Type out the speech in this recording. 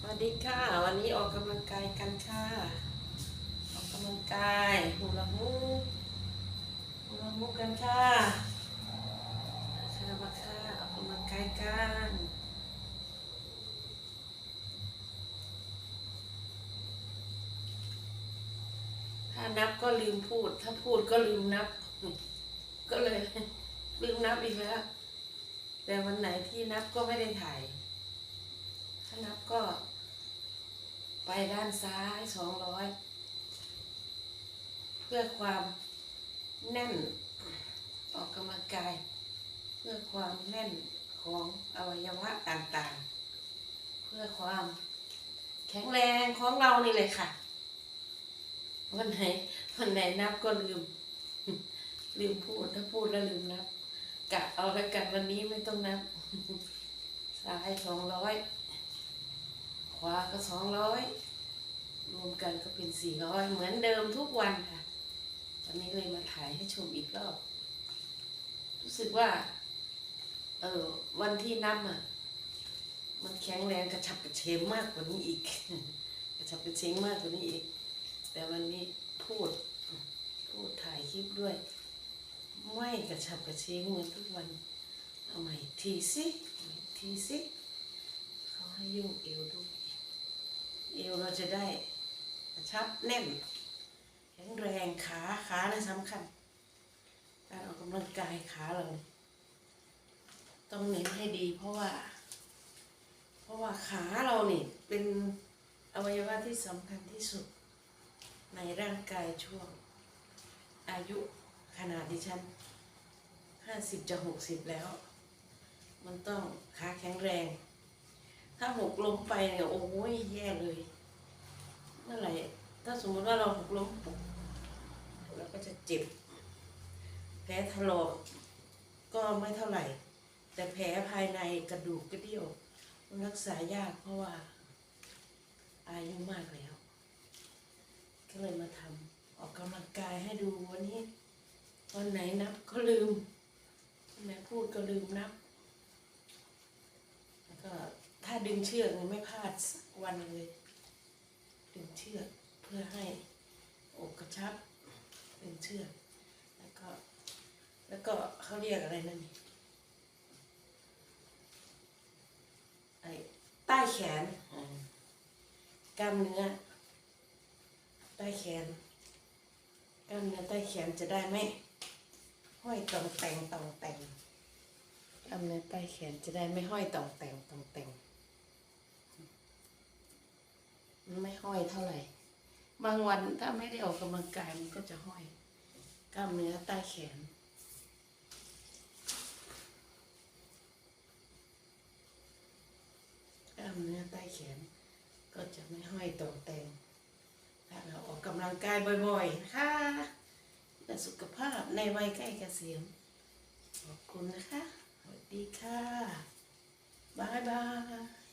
สวัสดีค่ะ วันนี้ออกกำลังกายกันค่ะ ออกกำลังกายฮูลาฮูปฮูลาฮูปกันค่ะค่ะมาค่ะออกกำลังกายกันถ้านับก็ลืมพูด ถ้าพูดก็ลืมนับ ก็เลยลืมนับอีกแล้ว แต่วันไหนที่นับก็ไม่ได้ถ่าย นับก็ ไปด้านซ้ายสองร้อยเพื่อความแน่นออกกำลังกาย เพื่อความแน่นของอวัยวะต่างๆ เพื่อความแข็งแรงของเรานี่เลยค่ะ วันไหนวันไหนนับก็ลืม ลืมพูดถ้าพูดแล้วลืมนับกะเอาแล้วกันวันนี้ไม่ต้องนับ ซ้ายสองร้อย ขวาก็สองร้อยรวมกันก็เป็นสี่ร้อยเหมือนเดิมทุกวันค่ะวันนี้เลยมาถ่ายให้ชมอีกรอบรู้สึกว่า เออวันที่นับอะ มันแข็งแรงกระฉับกระเฉงมากกว่านี้อีก กระฉับกระเฉงมากกว่านี้อีก แต่วันนี้พูดพูดถ่ายคลิปด้วย ไม่กระฉับกระเฉงเหมือนทุกวันเอาใหม่ทีสิทีสิเขาให้โยกเอวด้วย เอวเราจะได้ชับแน่น แข็งแรงขาขาเนี่ยสำคัญ การออกกำลังกายขาเรา ต้องเน้นให้ดีเพราะว่า เพราะว่าขาเราเนี่ยเป็นอวัยวะที่สำคัญที่สุด ในร่างกายช่วง อายุขนาดดิฉันห้าสิบจะหกสิบแล้ว มันต้องขาแข็งแรง ถ้าหกล้มไปเนี่ยโอ้ยแย่เลยเมื่อไหร่ถ้าสมมติว่าเราหกล้มปุ๊บเราก็จะเจ็บ แผลถลอกก็ไม่เท่าไหร่ แต่แผลภายในกระดูกกระเดี่ยวรักษายากเพราะว่า อายุมากแล้ว ก็เลยมาทำออกกำลังกายให้ดูวันนี้วันไหนนับก็ลืมไหนพูดก็ลืมนับแล้วก็ ถ้าดึงเชือกนี่ไม่พลาดวันเลย ดึงเชือกเพื่อให้อกกระชับ ดึงเชือก แล้วก็ แล้วก็เขาเรียกอะไรนั่นนี่ไอ้ใต้แขนกล้ามเนื้อใต้แขนกล้ามเนื้อใต้แขนจะได้ไหมห้อยตองแต่งตองแต่งกล้ามเนื้อใต้แขนจะได้ไม่ห้อยตองแต่งตองแต่งมัน ไม่ห้อยเท่าไหร่ บางวันถ้าไม่ได้ออกกำลังกายมันก็จะห้อย กล้ามเนื้อใต้แขน กล้ามเนื้อใต้แขน ก็จะไม่ห้อยตองแต่งถ้าเราออกกำลังกายบ่อยๆนะคะเพื่อสุขภาพในวัยใกล้เกษียณขอบคุณนะคะ สวัสดีค่ะ บายบาย